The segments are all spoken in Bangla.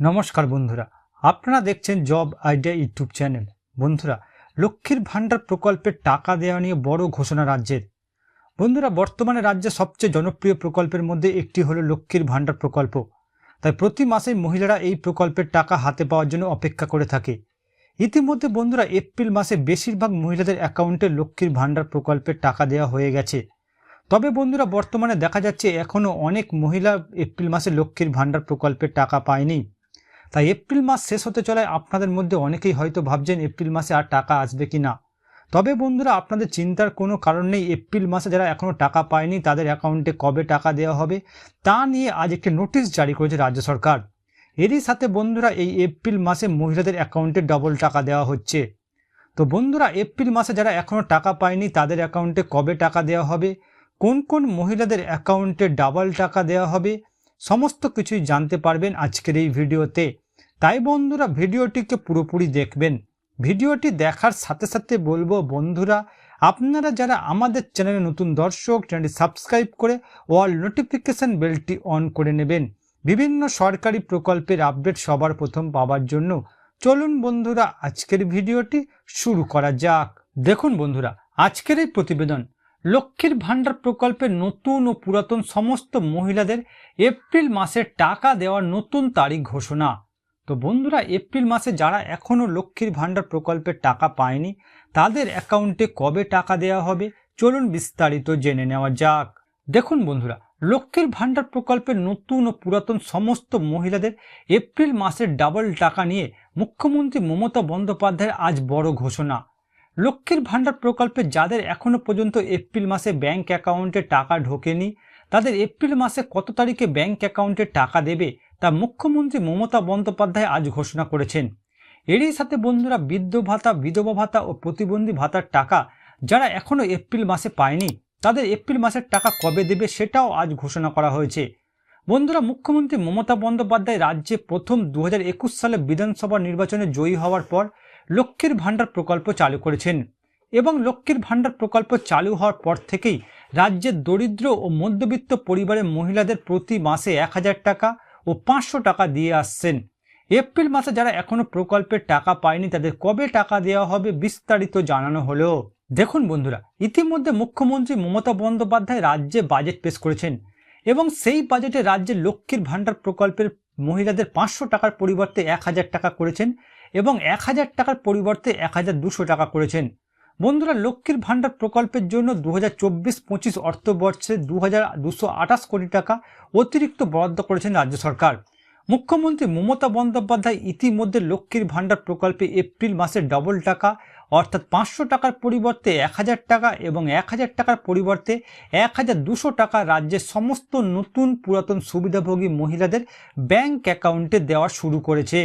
নমস্কার বন্ধুরা, আপনারা দেখছেন জব আইডিয়া ইউটিউব চ্যানেল। বন্ধুরা, লক্ষ্মীর ভাণ্ডার প্রকল্পের টাকা দেওয়া নিয়ে বড় ঘোষণা রাজ্যের। বন্ধুরা, বর্তমানে রাজ্যে সবচেয়ে জনপ্রিয় প্রকল্পের মধ্যে একটি হলো লক্ষ্মীর ভাণ্ডার প্রকল্প। তাই প্রতি মাসে মহিলারা এই প্রকল্পের টাকা হাতে পাওয়ার জন্য অপেক্ষা করে থাকে। ইতিমধ্যে বন্ধুরা, এপ্রিল মাসে বেশিরভাগ মহিলাদের অ্যাকাউন্টে লক্ষ্মীর ভাণ্ডার প্রকল্পের টাকা দেওয়া হয়ে গেছে। তবে বন্ধুরা, বর্তমানে দেখা যাচ্ছে এখনও অনেক মহিলা এপ্রিল মাসে লক্ষ্মীর ভাণ্ডার প্রকল্পের টাকা পায়নি। তাই এপ্রিল মাস শেষ হতে চলায় আপনাদের মধ্যে অনেকেই হয়তো ভাবছেন এপ্রিল মাসে আর টাকা আসবে কি না তবে বন্ধুরা, আপনাদের চিন্তার কোনো কারণ নেই। এপ্রিল মাসে যারা এখনও টাকা পায়নি, তাদের অ্যাকাউন্টে কবে টাকা দেওয়া হবে, তা নিয়ে আজ একটি নোটিশ জারি করেছে রাজ্য সরকার। এরই সাথে বন্ধুরা, এই এপ্রিল মাসে মহিলাদের অ্যাকাউন্টে ডবল টাকা দেওয়া হচ্ছে। তো বন্ধুরা, এপ্রিল মাসে যারা এখনও টাকা পায়নি, তাদের অ্যাকাউন্টে কবে টাকা দেওয়া হবে, কোন কোন মহিলাদের অ্যাকাউন্টে ডাবল টাকা দেওয়া হবে, সমস্ত কিছুই জানতে পারবেন আজকের এই ভিডিওতে। তাই বন্ধুরা ভিডিওটিকে পুরোপুরি দেখবেন। ভিডিওটি দেখার সাথে সাথে বলব বন্ধুরা, আপনারা যারা আমাদের চ্যানেলে নতুন দর্শক, চ্যানেলটি সাবস্ক্রাইব করে অল নোটিফিকেশান বেলটি অন করে নেবেন। বিভিন্ন সরকারি প্রকল্পের আপডেট সবার প্রথম পাওয়ার জন্য চলুন বন্ধুরা, আজকের ভিডিওটি শুরু করা যাক। দেখুন বন্ধুরা, আজকের এই প্রতিবেদন, লক্ষ্মীর ভাণ্ডার প্রকল্পে নতুন ও পুরাতন সমস্ত মহিলাদের এপ্রিল মাসে টাকা দেওয়ার নতুন তারিখ ঘোষণা। তো বন্ধুরা, এপ্রিল মাসে যারা এখনও লক্ষ্মীর ভাণ্ডার প্রকল্পের টাকা পায়নি, তাদের অ্যাকাউন্টে কবে টাকা দেওয়া হবে? চলুন বিস্তারিত জেনে নেওয়া যাক। দেখুন বন্ধুরা, লক্ষ্মীর ভাণ্ডার প্রকল্পের নতুন ও পুরাতন সমস্ত মহিলাদের এপ্রিল মাসের ডাবল টাকা নিয়ে মুখ্যমন্ত্রী মমতা বন্দ্যোপাধ্যায়ের আজ বড় ঘোষণা। লক্ষ্মীর ভাণ্ডার প্রকল্পে যাদের এখনও পর্যন্ত এপ্রিল মাসে ব্যাংক অ্যাকাউন্টে টাকা ঢোকেনি, তাদের এপ্রিল মাসে কত তারিখে ব্যাংক অ্যাকাউন্টে টাকা দেবে তা মুখ্যমন্ত্রী মমতা বন্দ্যোপাধ্যায় আজ ঘোষণা করেছেন। এরই সাথে বন্ধুরা বৃদ্ধ ভাতা, বিধবা ভাতা ও প্রতিবন্ধী ভাতার টাকা যারা এখনও এপ্রিল মাসে পায়নি, তাদের এপ্রিল মাসের টাকা কবে দেবে সেটাও আজ ঘোষণা করা হয়েছে। বন্ধুরা মুখ্যমন্ত্রী মমতা বন্দ্যোপাধ্যায় রাজ্যে প্রথম দু হাজার একুশ সালে বিধানসভা নির্বাচনে জয়ী হওয়ার পর লক্ষ্মীর ভাণ্ডার প্রকল্প চালু করেছেন এবং লক্ষ্মীর ভাণ্ডার প্রকল্প চালু হওয়ার পর থেকেই রাজ্যের দরিদ্র ও মধ্যবিত্ত পরিবারের মহিলাদের প্রতি মাসে এক হাজার টাকা ও পাঁচশো টাকা দিয়ে আসছেন। এপ্রিল মাসে যারা এখনও প্রকল্পের টাকা পায়নি, তাদের কবে টাকা দেওয়া হবে বিস্তারিত জানানো হলো। দেখুন বন্ধুরা, ইতিমধ্যে মুখ্যমন্ত্রী মমতা বন্দ্যোপাধ্যায় রাজ্যে বাজেট পেশ করেছেন এবং সেই বাজেটে রাজ্যে লক্ষ্মীর ভাণ্ডার প্রকল্পের মহিলাদের পাঁচশো টাকার পরিবর্তে এক হাজার টাকা করেছেন এবং এক হাজার টাকার পরিবর্তে এক হাজার দুশো টাকা করেছেন। বন্ধুরা, লক্ষ্মীর ভাণ্ডার প্রকল্পের জন্য দু হাজার চব্বিশ পঁচিশ অর্থবর্ষে দু হাজার দুশো আঠাশ কোটি টাকা অতিরিক্ত বরাদ্দ করেছেন রাজ্য সরকার। মুখ্যমন্ত্রী মমতা বন্দ্যোপাধ্যায় ইতিমধ্যে লক্ষ্মীর ভাণ্ডার প্রকল্পে এপ্রিল মাসে ডবল টাকা, অর্থাৎ পাঁচশো টাকার পরিবর্তে এক হাজার টাকা এবং এক হাজার টাকার পরিবর্তে এক হাজার দুশো টাকা রাজ্যের সমস্ত নতুন পুরাতন সুবিধাভোগী মহিলাদের ব্যাংক অ্যাকাউন্টে দেওয়া শুরু করেছে।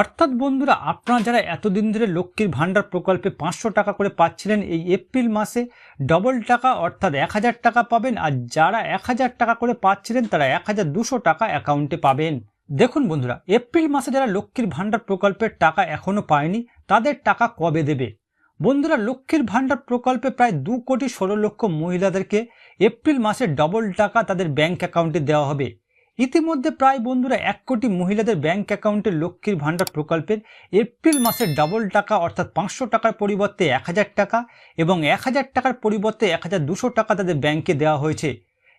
অর্থাৎ বন্ধুরা, আপনারা যারা এতদিন ধরে লক্ষ্মীর ভাণ্ডার প্রকল্পে পাঁচশো টাকা করে পাচ্ছিলেন এই এপ্রিল মাসে, ডবল টাকা অর্থাৎ এক হাজার টাকা পাবেন আর যারা এক হাজার টাকা করে পাচ্ছিলেন তারা এক হাজার দুশো টাকা অ্যাকাউন্টে পাবেন। দেখুন বন্ধুরা, এপ্রিল মাসে যারা লক্ষ্মীর ভাণ্ডার প্রকল্পের টাকা এখনও পায়নি, তাদের টাকা কবে দেবে? বন্ধুরা, লক্ষ্মীর ভাণ্ডার প্রকল্পে প্রায় দু কোটি ষোলো লক্ষ মহিলাদেরকে এপ্রিল মাসে ডবল টাকা তাদের ব্যাংক অ্যাকাউন্টে দেওয়া হবে। ইতিমধ্যে প্রায় বন্ধুরা এক কোটি মহিলাদের ব্যাংক অ্যাকাউন্টে লক্ষ্মীর ভাণ্ডার প্রকল্পের এপ্রিল মাসের ডাবল টাকা অর্থাৎ পাঁচশো টাকার পরিবর্তে এক হাজার টাকা এবং এক হাজার টাকার পরিবর্তে এক হাজার দুশো টাকা তাদের ব্যাংকে দেওয়া হয়েছে।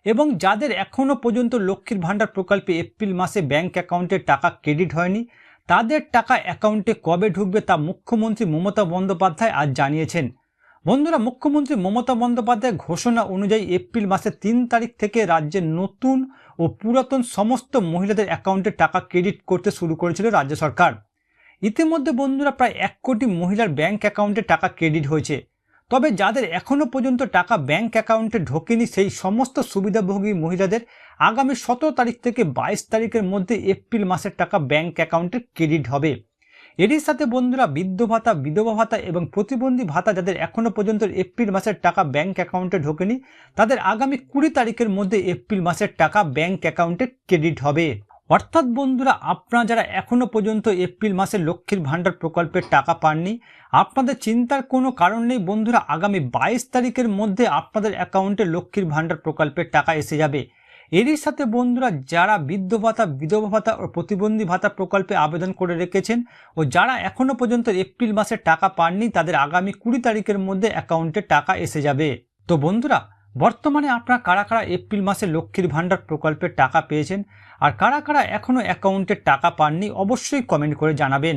এবং যাদের এখনও পর্যন্ত লক্ষ্মীর ভাণ্ডার প্রকল্পে এপ্রিল মাসে ব্যাংক অ্যাকাউন্টে টাকা ক্রেডিট হয়নি, তাদের টাকা অ্যাকাউন্টে কবে ঢুকবে তা মুখ্যমন্ত্রী মমতা বন্দ্যোপাধ্যায় আজ জানিয়েছেন। বন্ধুরা, মুখ্যমন্ত্রী মমতা বন্দ্যোপাধ্যায় ঘোষণা অনুযায়ী এপ্রিল মাসের তিন তারিখ থেকে রাজ্যের নতুন ও পুরাতন সমস্ত মহিলাদের অ্যাকাউন্টে টাকা ক্রেডিট করতে শুরু করেছিল রাজ্য সরকার। ইতিমধ্যে বন্ধুরা, প্রায় এক কোটি মহিলার ব্যাংক অ্যাকাউন্টে টাকা ক্রেডিট হয়েছে। তবে যাদের এখনও পর্যন্ত টাকা ব্যাংক অ্যাকাউন্টে ঢোকেনি, সেই সমস্ত সুবিধাভোগী মহিলাদের আগামী সতেরো তারিখ থেকে বাইশ তারিখের মধ্যে এপ্রিল মাসের টাকা ব্যাংক অ্যাকাউন্টে ক্রেডিট হবে। এরই সাথে বন্ধুরা বৃদ্ধ ভাতা, বিধবা ভাতা এবং প্রতিবন্ধী ভাতা যাদের এখনও পর্যন্ত এপ্রিল মাসের টাকা ব্যাংক অ্যাকাউন্টে ঢোকেনি, তাদের আগামী কুড়ি তারিখের মধ্যে এপ্রিল মাসের টাকা ব্যাংক অ্যাকাউন্টে ক্রেডিট হবে। অর্থাৎ বন্ধুরা, আপনারা যারা এখনও পর্যন্ত এপ্রিল মাসে লক্ষ্মীর ভাণ্ডার প্রকল্পের টাকা পাননি, আপনাদের চিন্তার কোনো কারণ নেই বন্ধুরা, আগামী বাইশ তারিখের মধ্যে আপনাদের অ্যাকাউন্টে লক্ষ্মীর ভাণ্ডার প্রকল্পের টাকা এসে যাবে। এরই সাথে বন্ধুরা যারা বৃদ্ধ ভাতা, বিধবা ভাতা ও প্রতিবন্ধী ভাতা প্রকল্পে আবেদন করে রেখেছেন ও যারা এখনও পর্যন্ত এপ্রিল মাসে টাকা পাননি, তাদের আগামী কুড়ি তারিখের মধ্যে অ্যাকাউন্টে টাকা এসে যাবে। তো বন্ধুরা, বর্তমানে আপনারা কারা কারা এপ্রিল মাসে লক্ষ্মীর ভাণ্ডার প্রকল্পের টাকা পেয়েছেন আর কারা কারা এখনও অ্যাকাউন্টে টাকা পাননি, অবশ্যই কমেন্ট করে জানাবেন।